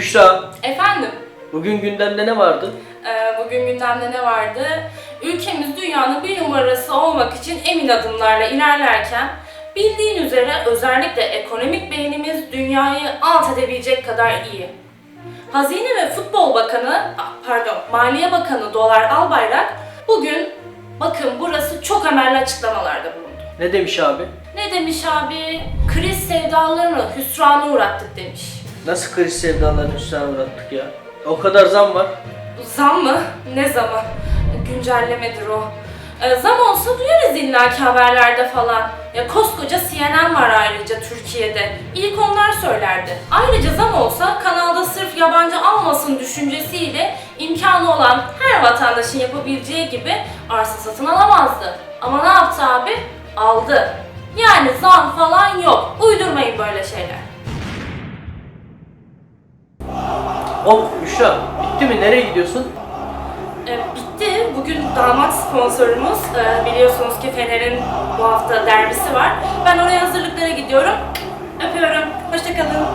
Büşra, Efendim, bugün gündemde ne vardı? e, bugün gündemde ne vardı? Ülkemiz dünyanın bir numarası olmak için emin adımlarla ilerlerken bildiğin üzere özellikle ekonomik beynimiz dünyayı alt edebilecek kadar iyi. Hazine ve Futbol Bakanı, ah, pardon, Maliye Bakanı Dolar Albayrak bugün bakın burası çok emelli açıklamalarda bulundu. Ne demiş abi? Ne demiş abi? Kriz sevdalarını hüsrana uğrattık demiş. Nasıl kriz sevdalarını üstüne uğrattık ya? O kadar zam var. Zam mı? Ne zamı? Güncellemedir o. Ee, zam olsa duyarız illaki haberlerde falan. Ya koskoca CNN var ayrıca Türkiye'de. İlk onlar söylerdi. Ayrıca zam olsa kanalda sırf yabancı almasın düşüncesiyle imkanı olan her vatandaşın yapabileceği gibi arsa satın alamazdı. Ama ne yaptı abi? Aldı. Yani zam falan yok. Uydurmayın böyle şeyler. O Büşra, bitti mi? Nereye gidiyorsun? E, bitti. Bugün damat sponsorumuz. e, biliyorsunuz ki Fener'in bu hafta derbisi var. Ben oraya hazırlıklara gidiyorum. Öpüyorum. Hoşçakalın.